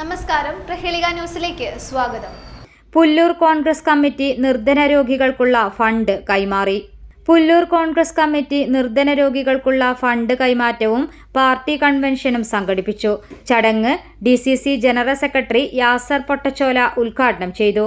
നമസ്കാരം. പ്രഹേളിക ന്യൂസിലേക്ക് സ്വാഗതം. പുല്ലൂർ കോൺഗ്രസ് കമ്മിറ്റി നിർധന രോഗികൾക്കുള്ള ഫണ്ട് കൈമാറി. പുല്ലൂർ കോൺഗ്രസ് കമ്മിറ്റി നിർധന രോഗികൾക്കുള്ള ഫണ്ട് കൈമാറ്റവും പാർട്ടി കൺവെൻഷനും സംഘടിപ്പിച്ചു. ചടങ്ങ് D C C general secretary Yasar Pottachola ഉദ്ഘാടനം ചെയ്തു.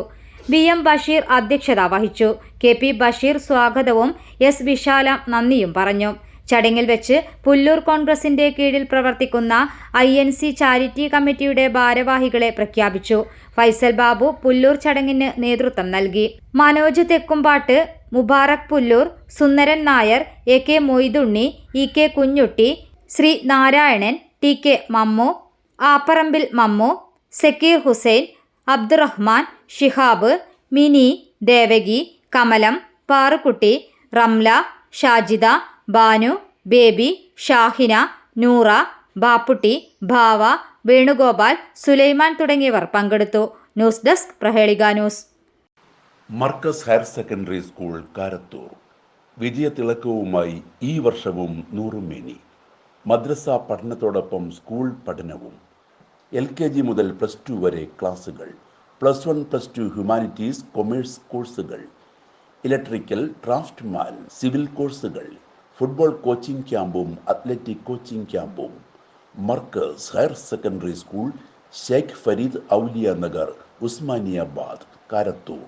വി എം ബഷീർ അധ്യക്ഷത വഹിച്ചു. കെ പി ബഷീർ സ്വാഗതവും എസ് വിശാല നന്ദിയും പറഞ്ഞു. ചടങ്ങിൽ വെച്ച് പുല്ലൂർ കോൺഗ്രസിന്റെ കീഴിൽ പ്രവർത്തിക്കുന്ന ഐ എൻ സി ചാരിറ്റി കമ്മിറ്റിയുടെ ഭാരവാഹികളെ പ്രഖ്യാപിച്ചു. ഫൈസൽ ബാബു പുല്ലൂർ ചടങ്ങിന് നേതൃത്വം നൽകി. Manoj Thekkumpattu Mubarak Pullur Sundaran Nair A K Moythunni E K Kunhutty Sree Narayanan T K Mammu Apparambil Mammu Zakir Hussain Abdurahman Shihab Mini Devaki Kamalam Parukutty Ramla Shajida Banu Baby Shahina Noora Bapputty Bhava Venugopal Sulaiman തുടങ്ങിയവർ പങ്കെടുത്തു. News desk Prahelika news. Markaz higher secondary school Karathur. വിജയതിളക്കവുമായി ഈ വർഷവും നൂറുമേനി. മദ്രസ പഠനത്തോടൊപ്പം school പഠനവും. L K G മുതൽ plus two വരെ ക്ലാസുകൾ. Plus one plus two humanities commerce കോഴ്സുകൾ. ഇലക്ട്രിക്കൽ ഡ്രാഫ്റ്റ്മാൻ സിവിൽ കോഴ്സുകൾ. ഫുട്ബോൾ കോച്ചിംഗ് ക്യാമ്പും അത്ലറ്റിക് കോച്ചിംഗ് ക്യാമ്പും Markaz higher secondary school Sheikh Farid Auliya Nagar Usmaniyabad Karathur